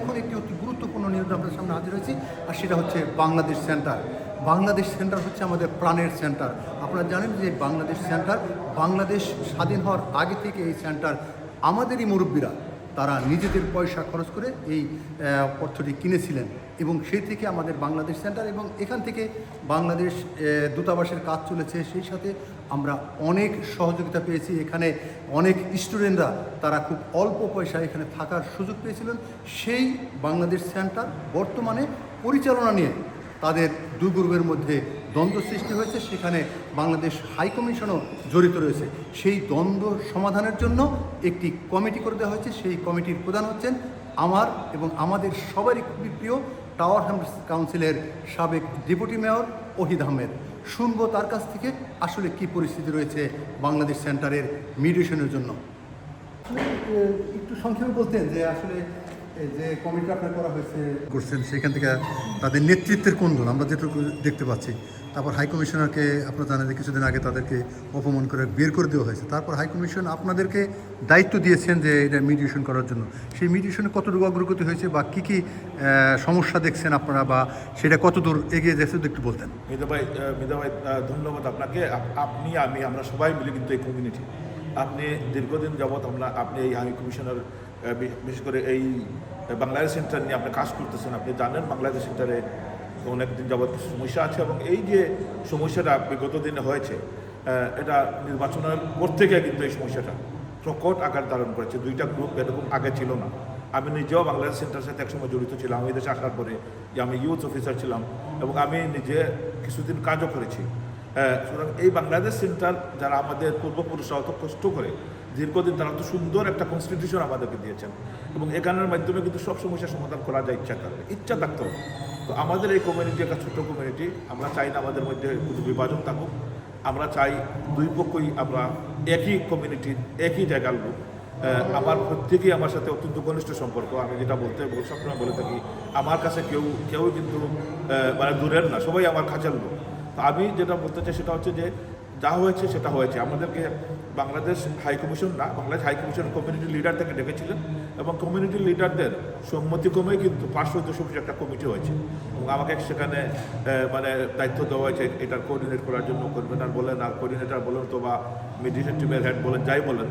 এখন একটি অতি গুরুত্বপূর্ণ নিউজ আপনার সামনে হাজির হয়েছি, আর সেটা হচ্ছে বাংলাদেশ সেন্টার। বাংলাদেশ সেন্টার হচ্ছে আমাদের প্রাণের সেন্টার। আপনারা জানেন যে বাংলাদেশ সেন্টার বাংলাদেশ স্বাধীন হওয়ার আগে থেকে এই সেন্টার আমাদেরই মুরব্বীরা তারা নিজেদের পয়সা খরচ করে এই অর্থটি কিনেছিলেন এবং সেই থেকে আমাদের বাংলাদেশ সেন্টার এবং এখান থেকে বাংলাদেশ দূতাবাসের কাজ চলেছে। সেই সাথে আমরা অনেক সহযোগিতা পেয়েছি। এখানে অনেক স্টুডেন্টরা তারা খুব অল্প পয়সা এখানে থাকার সুযোগ পেয়েছিলেন। সেই বাংলাদেশ সেন্টার বর্তমানে পরিচালনা নিয়ে তাদের দুই গ্রুপের মধ্যে দ্বন্দ্ব সৃষ্টি হয়েছে, সেখানে বাংলাদেশ হাইকমিশনও জড়িত রয়েছে। সেই দ্বন্দ্ব সমাধানের জন্য একটি কমিটি করে দেওয়া হয়েছে। সেই কমিটির প্রধান হচ্ছেন আমার এবং আমাদের সবারই খুবই প্রিয় টাওয়ার হ্যামস কাউন্সিলের সাবেক ডেপুটি মেয়র ওহিদ আহমেদ। শুনব তার কাছ থেকে আসলে কি পরিস্থিতি রয়েছে বাংলাদেশ সেন্টারের মিডিয়েশনের জন্য। একটু সংক্ষেপে বলতেন যে আসলে যে কমিটি আপনার করা হয়েছে করছেন সেখান থেকে তাদের নেতৃত্বের কোন দল আমরা যেটুকু দেখতে পাচ্ছি। তারপর হাই কমিশনারকে আপনারা জানেন যে কিছুদিন আগে তাদেরকে অপমান করে বের করে দেওয়া হয়েছে। তারপর হাই কমিশন আপনাদেরকে দায়িত্ব দিয়েছেন যে এটা মিডিয়েশন করার জন্য। সেই মিডিয়েশনে কতটুকু অগ্রগতি হয়েছে বা কী কী সমস্যা দেখছেন আপনারা বা সেটা কতদূর এগিয়ে যাচ্ছে একটু বলতেন। মিদা ভাই আহ, ভাই ধন্যবাদ আপনাকে। আপনি আমি আমরা সবাই মিলে কিন্তু এই কমিউনিটি আপনি দীর্ঘদিন যাবৎ আমরা আপনি এই হাই কমিশনার বিশেষ করে এই বাংলাদেশ সেন্টার নিয়ে আপনি কাজ করতেছেন, আপনি জানেন বাংলাদেশ সেন্টারে অনেকদিন যাবৎ সমস্যা আছে এবং এই যে সমস্যাটা বিগত দিনে হয়েছে এটা নির্বাচনের পর থেকে কিন্তু এই সমস্যাটা প্রকট আকার ধারণ করেছে। দুইটা গ্রুপ এরকম আগে ছিল না। আমি নিজেও বাংলাদেশ সেন্টারের সাথে একসময় জড়িত ছিলাম। আমি দেশে আসার পরে যে আমি ইউথ অফিসার ছিলাম এবং আমি নিজে কিছুদিন কাজও করেছি। সুতরাং এই বাংলাদেশ সেন্টার যারা আমাদের পূর্বপুরুষরা অত কষ্ট করে দীর্ঘদিন তারা তো সুন্দর একটা কনস্টিটিউশন আমাদেরকে দিয়েছেন। এবং এখানের মাধ্যমে কিন্তু সব সমস্যার সমাধান করা যায় ইচ্ছা থাকলে ইচ্ছা থাকতে হবে। তো আমাদের এই কমিউনিটি একটা ছোট কমিউনিটি আমরা চাই না আমাদের মধ্যে কোনো বিভাজন থাকুক। আমরা চাই দুই পক্ষই আমরা একই কমিউনিটির একই জায়গার লোক। আমার প্রত্যেকেই আমার সাথে অত্যন্ত ঘনিষ্ঠ সম্পর্ক। আমি যেটা বলতে বল- সবসময় বলে থাকি, আমার কাছে কেউ কেউ কিন্তু মানে দূরের না, সবাই আমার কাছের লোক। আমি যেটা বলতে চাই সেটা হচ্ছে যে যা হয়েছে সেটা হয়েছে। আমাদেরকে বাংলাদেশ হাই কমিশন না, Bangladesh high commission community leader থেকে ডেকেছিলেন এবং কমিউনিটি লিডারদের সম্মতিক্রমে কিন্তু পাঁচশো সদস্য বিশিষ্ট একটা কমিটি হয়েছে এবং আমাকে সেখানে মানে দায়িত্ব দেওয়া হয়েছে এটার কোঅর্ডিনেট করার জন্য কনভেনার বলেন, আর কোঅর্ডিনেটর বলেন তো বা মিডিয়েশন টিমের হেড বলেন, যাই বলেন,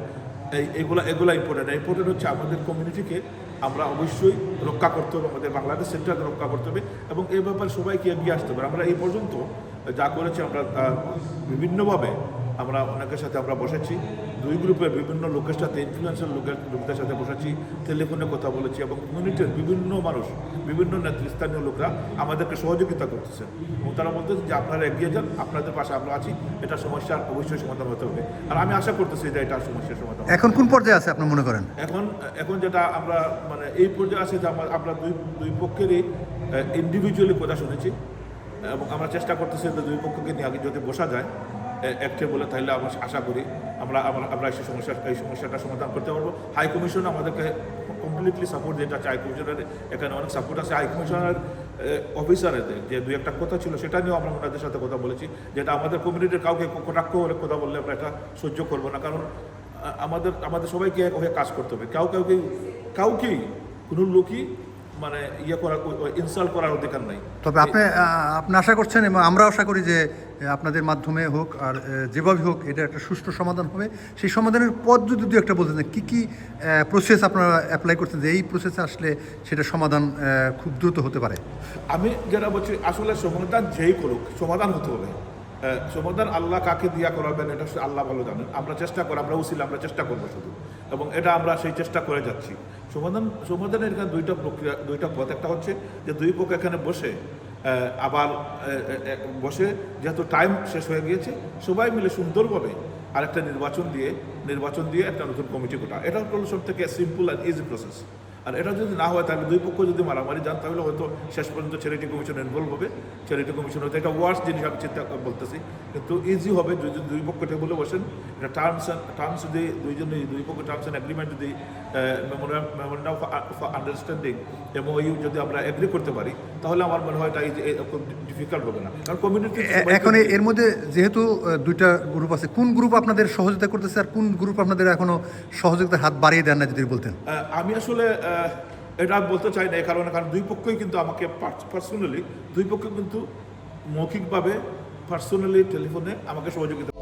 এই এগুলো এগুলো ইম্পর্টেন্ট ইম্পর্টেন্ট হচ্ছে আমাদের কমিউনিটিকে আমরা অবশ্যই রক্ষা করতে হবে, আমাদের বাংলাদেশ সেন্টারকে রক্ষা করতে হবে এবং এই ব্যাপারে সবাইকে এগিয়ে আসতে হবে। আমরা এই পর্যন্ত যা করেছি আমরা বিভিন্নভাবে আমরা অনেকের সাথে আমরা বসেছি। দুই গ্রুপের বিভিন্ন লোকের সাথে ইনফ্লুয়েন্সিয়াল লোকের লোকদের সাথে বসেছি টেলিফোনে কথা বলেছি এবং কমিউনিটির বিভিন্ন মানুষ বিভিন্ন নেতৃস্থানীয় লোকরা আমাদেরকে সহযোগিতা করতেছেন। এবং তারা বলতেছে যে আপনারা এগিয়ে যান আপনাদের পাশে আমরা আছি এটা সমস্যার অবশ্যই সমাধান হতে হবে। আর আমি আশা করতেছি যে এটা সমস্যার সমাধান এখন কোন পর্যায়ে আছে আপনি মনে করেন? এখন এখন যেটা আমরা মানে এই পর্যায়ে আছে যে আমরা আমরা দুই দুই পক্ষেরই ইন্ডিভিজুয়ালি কথা শুনেছি। এবং আমরা চেষ্টা করতেছি যে দুই পক্ষকে নিয়ে আগে যদি বসা যায় একটে বলে তাহলে আমরা আশা করি আমরা আমরা আমরা এই সমস্যা, এই সমস্যাটা সমাধান করতে পারব। হাই কমিশন আমাদেরকে কমপ্লিটলি সাপোর্ট যেটা চাই কমিশনের এখানে অনেক সাপোর্ট আছে। হাই কমিশনার অফিসারেদের যে দুই একটা কথা ছিল সেটা নিয়েও আমরা ওনাদের সাথে কথা বলেছি, যেটা আমাদের কমিউনিটির কাউকে কটাক্ষ করে কথা বললে আমরা এটা সহ্য করব না। কারণ আমাদের আমাদের সবাইকে এক হয়ে কাজ করতে হবে। কাউ কাউকে কাউকেই কোনো লোকই মানে ইয়ে করার ইনসাল্ট করার অধিকার নাই। তবে আপনি আপনি আশা করছেন এবং আমরা আশা করি যে আপনাদের মাধ্যমে হোক আর যেভাবে হোক এটা একটা সুষ্ঠু সমাধান হবে। সেই সমাধানের পথ যদি দু একটা বলতেন কী কী প্রসেস আপনারা অ্যাপ্লাই করছেন যে এই প্রসেসে আসলে সেটা সমাধান খুব দ্রুত হতে পারে? আমি যেটা বলছি আসলে সমাধান যেই করুক সমাধান হতে হবে। সমাধান আল্লাহ কাকে দিয়া করাবেন এটা আল্লাহ ভালো জানেন। আমরা চেষ্টা করি আমরা উচিল আমরা চেষ্টা করব শুধু। এবং এটা আমরা সেই চেষ্টা করে যাচ্ছি। সমাধান সমাধানের এখানে দুইটা প্রক্রিয়া, দুইটা পথ। একটা হচ্ছে যে দুই পক্ষ এখানে বসে আবার বসে যেহেতু টাইম শেষ হয়ে গিয়েছে, সবাই মিলে সুন্দরভাবে আরেকটা নির্বাচন দিয়ে নির্বাচন দিয়ে একটা নতুন কমিটি গোটা এটা হল সব থেকে সিম্পল অ্যান্ড ইজি প্রসেস আর এটা যদি না হয় তাহলে দুই পক্ষ যদি মারামারি যান তাহলে হয়তো শেষ পর্যন্ত চ্যারিটি কমিশন ইনভলভ হবে। চ্যারিটি কমিশন হয়তো এটা ওয়ার্স জিনিস আমি চিন্তা বলতেছি। কিন্তু ইজি হবে যদি দুই পক্ষ টেবলে বসেন। এটা টার্মস টার্মস যদি দুইজনে দুই পক্ষ টার্মস অ্যান্ড এগ্রিমেন্ট যদি মেমোরেন্ডাম অফ আন্ডারস্ট্যান্ডিং এমওইউ যদি আমরা এগ্রি করতে পারি তাহলে আমার মনে হয় এটা ডিফিকাল্ট হবে না। কারণ কমিউনিটি এখন এর মধ্যে যেহেতু দুইটা গ্রুপ আছে কোন গ্রুপ আপনাদের সহযোগিতা করতেছে আর কোন গ্রুপ আপনাদের এখনও সহযোগিতার হাত বাড়িয়ে দেন না যদি বলতেন? আমি আসলে এটা আমি বলতে চাই না, এই কারণে, কারণ দুই পক্ষই কিন্তু আমাকে পার্সোনালি দুই পক্ষ কিন্তু মৌখিকভাবে পার্সোনালি টেলিফোনে আমাকে সহযোগিতা